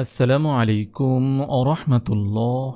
আসসালামু আলাইকুম অরহমাতুল্লাহ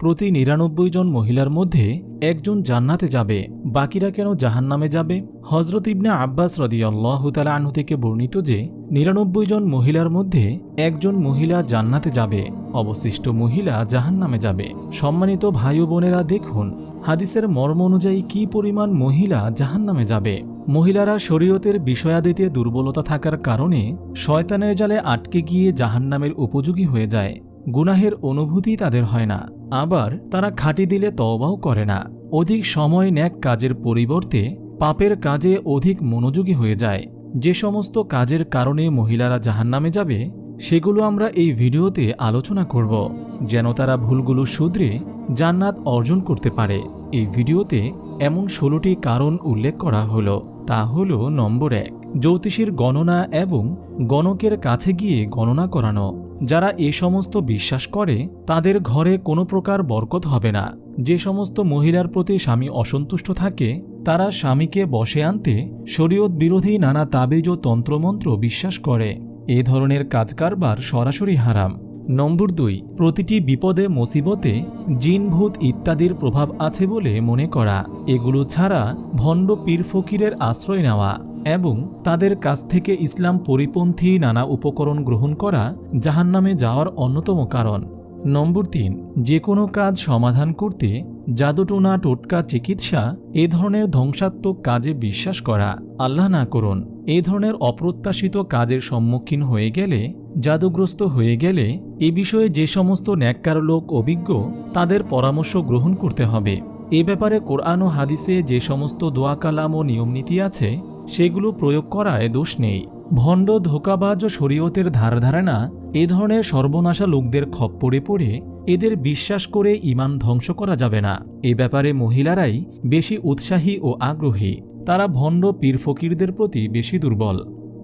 প্রতি নিরানব্বই জন মহিলার মধ্যে একজন জান্নাতে যাবে, বাকিরা কেন জাহান্নামে যাবে? হজরত ইবনে আব্বাস রদিয়াল্লাহ তালা আনহু থেকে বর্ণিত যে, নিরানব্বই জন মহিলার মধ্যে একজন মহিলা জান্নাতে যাবে, অবশিষ্ট মহিলা জাহান্নামে যাবে। সম্মানিত ভাই বোনেরা দেখুন, হাদিসের মর্ম অনুযায়ী কি পরিমাণ মহিলা জাহান্নামে যাবে? মহিলারা শরীয়তের বিষয়াদিতে দুর্বলতা থাকার কারণে শয়তানের জালে আটকে গিয়ে জাহান্নামের উপযোগী হয়ে যায়। গুনাহের অনুভূতি তাদের হয় না। আবার তারা খাঁটি দিলে তওবাও করে না। অধিক সময় ন্যাক কাজের পরিবর্তে পাপের কাজে অধিক মনোযোগী হয়ে যায়। যে সমস্ত কাজের কারণে মহিলারা জাহান্নামে যাবে, সেগুলো আমরা এই ভিডিওতে আলোচনা করব। যেন তারা ভুলগুলো শুধরে জান্নাত অর্জন করতে পারে। এই ভিডিওতে এমন ষোলোটি কারণ উল্লেখ করা হলো। তা হল নম্বর এক, জ্যোতিষীর গণনা এবং গণকের কাছে গিয়ে গণনা করানো। যারা এ সমস্ত বিশ্বাস করে, তাদের ঘরে কোনো প্রকার বরকত হবে না। যে সমস্ত মহিলার প্রতি স্বামী অসন্তুষ্ট থাকে, তারা স্বামীকে বসে আনতে শরীয়ত বিরোধী নানা তাবিজ ও তন্ত্রমন্ত্র বিশ্বাস করে। এ ধরনের কাজকারবার সরাসরি হারাম। নম্বর দুই, প্রতিটি বিপদে, মুসিবতে জিনভূত ইত্যাদির প্রভাব আছে বলে মনে করা। এগুলো ছাড়া ভণ্ড পীর ফকিরের আশ্রয় নেওয়া এবং তাদের কাছ থেকে ইসলাম পরিপন্থী নানা উপকরণ গ্রহণ করা জাহান্নামে যাওয়ার অন্যতম কারণ। নম্বর তিন, যে কোনো কাজ সমাধান করতে জাদুটোনা টোটকা চিকিৎসা এ ধরনের ধ্বংসাত্মক কাজে বিশ্বাস করা। আল্লাহ না করুন, এ ধরনের অপ্রত্যাশিত কাজের সম্মুখীন হয়ে গেলে, জাদুগ্রস্ত হয়ে গেলে, এ বিষয়ে যে সমস্ত ন্যাক্কার লোক অভিজ্ঞ, তাদের পরামর্শ গ্রহণ করতে হবে। এ ব্যাপারে কোরআন ও হাদিসে যে সমস্ত দোয়া কালাম ও নিয়মনীতি আছে, সেগুলো প্রয়োগ করায় দোষ নেই। ভণ্ড ধোকাবাজ ও শরীয়তের ধারধারণা, এ ধরনের সর্বনাশা লোকদের খপ্পরে পড়ে এদের বিশ্বাস করে ইমান ধ্বংস করা যাবে না। এ ব্যাপারে মহিলারাই বেশি উৎসাহী ও আগ্রহী। তারা ভণ্ড পীর ফকিরদের প্রতি বেশি দুর্বল।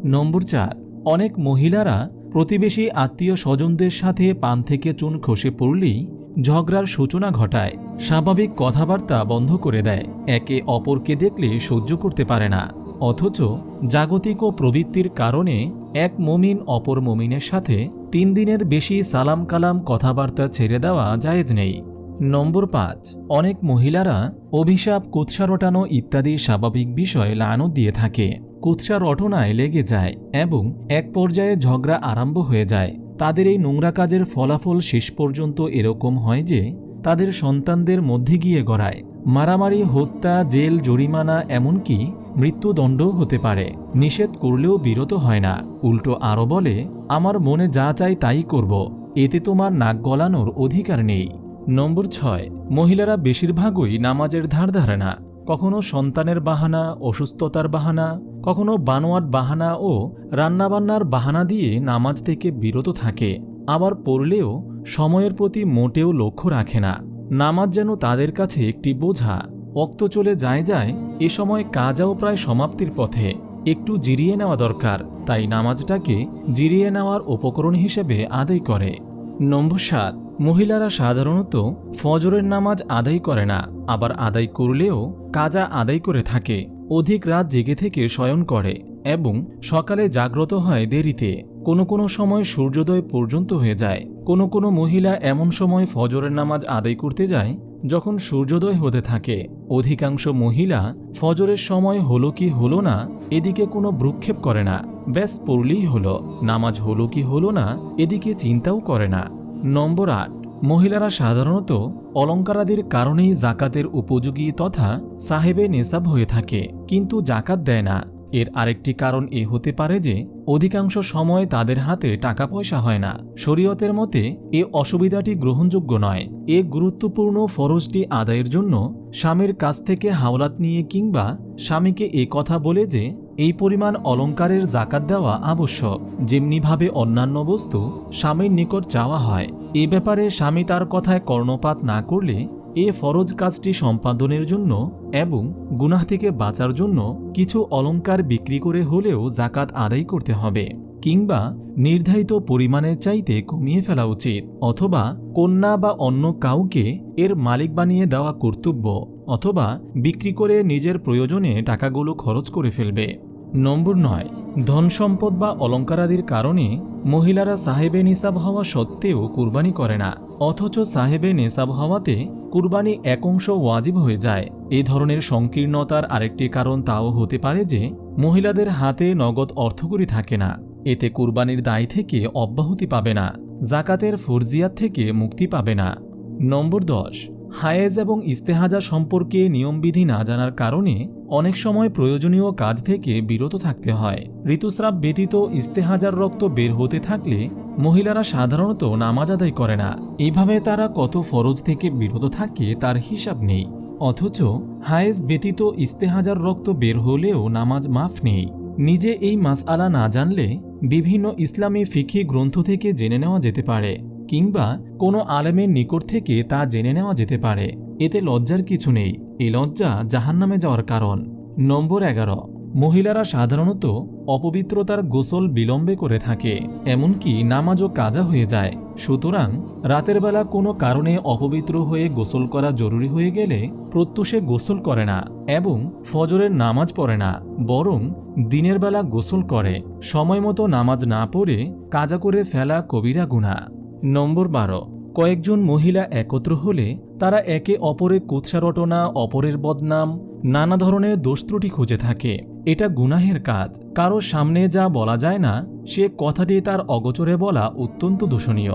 নম্বর চার, অনেক মহিলারা প্রতিবেশী আত্মীয় স্বজনদের সাথে পান থেকে চুন খসে পড়লেই ঝগড়ার সূচনা ঘটায়, স্বাভাবিক কথাবার্তা বন্ধ করে দেয়। একে অপরকে দেখলে সহ্য করতে পারে না। অথচ জাগতিক ও প্রবৃত্তির কারণে এক মমিন অপর মমিনের সাথে তিন দিনের বেশি সালাম কালাম কথাবার্তা ছেড়ে দেওয়া জায়েজ নেই। নম্বর পাঁচ, অনেক মহিলারা অভিশাপ, কুৎসা রটানো ইত্যাদি স্বাভাবিক বিষয় লানত দিয়ে থাকে। কুৎসা রটনায় লেগে যায় এবং এক পর্যায়ে ঝগড়া আরম্ভ হয়ে যায়। তাদের এই নোংরা কাজের ফলাফল শেষ পর্যন্ত এরকম হয় যে তাদের সন্তানদের মধ্যে গিয়ে গড়ায়। মারামারি, হত্যা, জেল, জরিমানা এমনকি মৃত্যুদণ্ডও হতে পারে। নিষেধ করলেও বিরত হয় না। উল্টো আরও বলে, আমার মনে যা চাই তাই করব। এতে তোমার নাক গলানোর অধিকার নেই। নম্বর ছয়, মহিলারা বেশিরভাগই নামাজের ধার ধারে না। কখনো সন্তানের বাহানা, অসুস্থতার বাহানা, কখনো বানোয়াট বাহানা ও রান্নাবান্নার বাহানা দিয়ে নামাজ থেকে বিরত থাকে। আবার পড়লেও সময়ের প্রতি মোটেও লক্ষ্য রাখে না। নামাজ যেন তাদের কাছে একটি বোঝা। অক্ত চলে যায় যায় এ সময় কাজাও প্রায় সমাপ্তির পথে। একটু জিরিয়ে নেওয়া দরকার, তাই নামাজটাকে জিরিয়ে নেওয়ার উপকরণ হিসেবে আদায় করে। নম্বর সাত, মহিলারা সাধারণত ফজরের নামাজ আদায় করে না, আবার আদায় করলেও কাজা আদায় করে থাকে। অধিক রাত জেগে থেকে শয়ন করে এবং সকালে জাগ্রত হয় দেরিতে। কোনো কোনো সময় সূর্যোদয় পর্যন্ত হয়ে যায়। কোনো কোনো মহিলা এমন সময় ফজরের নামাজ আদায় করতে যায়, যখন সূর্যোদয় হতে থাকে। অধিকাংশ মহিলা ফজরের সময় হলো কি হলো না, এদিকে কোনো ভ্রুক্ষেপ করে না। ব্যাস, পড়লেই হলো। নামাজ হলো কি হলো না, এদিকে চিন্তাও করে না। নম্বর আট, মহিলারা সাধারণত অলঙ্কারাদির কারণেই জাকাতের উপযোগী তথা সাহেবে নেশাব হয়ে থাকে, কিন্তু জাকাত দেয় না। এর আরেকটি কারণ এ হতে পারে যে, অধিকাংশ সময় তাদের হাতে টাকা পয়সা হয় না। শরীয়তের মতে, এ অসুবিধাটি গ্রহণযোগ্য নয়। এ গুরুত্বপূর্ণ ফরজটি আদায়ের জন্য স্বামীর কাছ থেকে হাওলাত নিয়ে কিংবা স্বামীকে এ কথা বলে যে, এই পরিমাণ অলঙ্কারের জাকাত দেওয়া আবশ্যক। যেমনিভাবে অন্যান্য বস্তু স্বামীর নিকট চাওয়া হয়। এ ব্যাপারে স্বামী তার কথায় কর্ণপাত না করলে এ ফরজ কাজটি সম্পাদনের জন্য এবং গুনাহ থেকে বাঁচার জন্য কিছু অলঙ্কার বিক্রি করে হলেও জাকাত আদায় করতে হবে, কিংবা নির্ধারিত পরিমাণের চাইতে কমিয়ে ফেলা উচিত, অথবা কন্যা বা অন্য কাউকে এর মালিক বানিয়ে দেওয়া কর্তব্য, অথবা বিক্রি করে নিজের প্রয়োজনে টাকাগুলো খরচ করে ফেলবে। নম্বর নয়, ধন সম্পদ বা অলঙ্কারাদির কারণে মহিলারা সাহেবে নিসাব হওয়া সত্ত্বেও কুরবানি করে না, অথচ সাহেবে নেসাব হওয়াতে কুরবানি এক অংশ ওয়াজিব হয়ে যায় এ ধরনের সংকীর্ণতার আরেকটি কারণ তাও হতে পারে যে মহিলাদের হাতে নগদ অর্থকরী থাকে না। এতে কুরবানির দায় থেকে অব্যাহতি পাবে না, জাকাতের ফরজিয়াত থেকে মুক্তি পাবে না। নম্বর দশ, হায়েজ এবং ইস্তেহাজা সম্পর্কে নিয়মবিধি না জানার কারণে অনেক সময় প্রয়োজনীয় কাজ থেকে বিরত থাকতে হয়। ঋতুস্রাব ব্যতীত ইস্তেহাজার রক্ত বের হতে থাকলে মহিলারা সাধারণত নামাজ আদায় করে না। এইভাবে তারা কত ফরজ থেকে বিরত থাকে তার হিসাব নেই। অথচ হায়েজ ব্যতীত ইস্তেহাজার রক্ত বের হলেও নামাজ মাফ নেই। নিজে এই মাসআলা না জানলে বিভিন্ন ইসলামী ফিখি গ্রন্থ থেকে জেনে নেওয়া যেতে পারে, কিংবা কোনো আলেমের নিকট থেকে তা জেনে নেওয়া যেতে পারে। এতে লজ্জার কিছু নেই। এই লজ্জা জাহান্নামে যাওয়ার কারণ। নম্বর এগারো। মহিলারা সাধারণত অপবিত্রতার গোসল বিলম্বে করে থাকে, এমনকি নামাজও কাজা হয়ে যায়। সুতরাং রাতের বেলা কোনো কারণে অপবিত্র হয়ে গোসল করা জরুরি হয়ে গেলে প্রত্যুষে গোসল করে না এবং ফজরের নামাজ পড়ে না, বরং দিনের বেলা গোসল করে। সময় মতো নামাজ না পড়ে কাজা করে ফেলা কবিরা গুণা নম্বর বারো, কয়েকজন মহিলা একত্র হলে তারা একে অপরের কুৎসা রটনা, অপরের বদনাম, নানা ধরনের দোষত্রুটি খুঁজে থাকে। এটা গুনাহের কাজ। কারও সামনে যা বলা যায় না, সে কথাটি তার অগোচরে বলা অত্যন্ত দূষণীয়।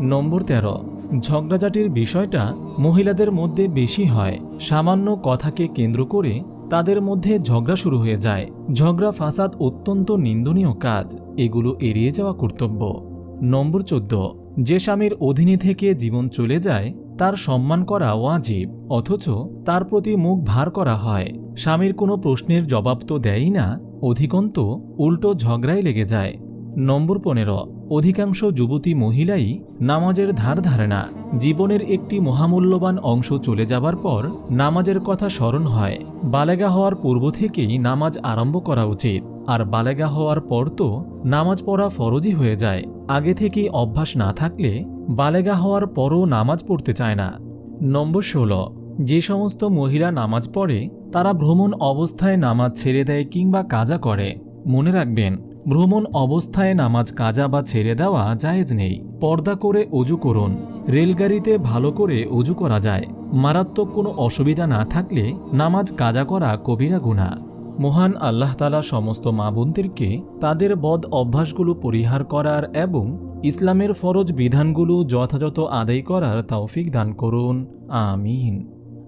নম্বর তেরো। ঝগড়াঝাটির বিষয়টা মহিলাদের মধ্যে বেশি হয়। সামান্য কথাকে কেন্দ্র করে তাদের মধ্যে ঝগড়া শুরু হয়ে যায়। ঝগড়া ফাসাদ অত্যন্ত নিন্দনীয় কাজ। এগুলো এড়িয়ে যাওয়া কর্তব্য। নম্বর চোদ্দ। যে স্বামীর অধীনে থেকে জীবন চলে যায়, তার সম্মান করা ওয়াজিব, অথচ তার প্রতি মুখ ভার করা হয়। স্বামীর কোনো প্রশ্নের জবাব তো দেয়ই না অধিকন্ত উল্টো ঝগড়ায় লেগে যায়। নম্বর পনেরো, অধিকাংশ যুবতী মহিলাই নামাজের ধার ধারে না। জীবনের একটি মহামূল্যবান অংশ চলে যাবার পর নামাজের কথা স্মরণ হয়। বালেগা হওয়ার পূর্ব থেকেই নামাজ আরম্ভ করা উচিত। আর বালেগা হওয়ার পর তো নামাজ পড়া ফরজই হয়ে যায়। আগে থেকেই অভ্যাস না থাকলে বালেগা হওয়ার পরও নামাজ পড়তে চায় না। নম্বর ষোলো, যে সমস্ত মহিলা নামাজ পড়ে তারা ভ্রমণ অবস্থায় নামাজ ছেড়ে দেয় কিংবা কাজা করে। মনে রাখবেন, ভ্রমণ অবস্থায় নামাজ কাজা বা ছেড়ে দেওয়া জায়েজ নেই। পর্দা করে অজু করুন। রেলগাড়িতে ভালো করে অজু করা যায়। মারাত্মক কোনো অসুবিধা না থাকলে নামাজ কাজা করা কবিরা গুণা মহান আল্লাহ তালা সমস্ত মা বোনদেরকে তাদের বদ অভ্যাসগুলো পরিহার করার এবং ইসলামের ফরজ বিধানগুলো যথাযথ আদায় করার তৌফিক দান করুন। আমিন।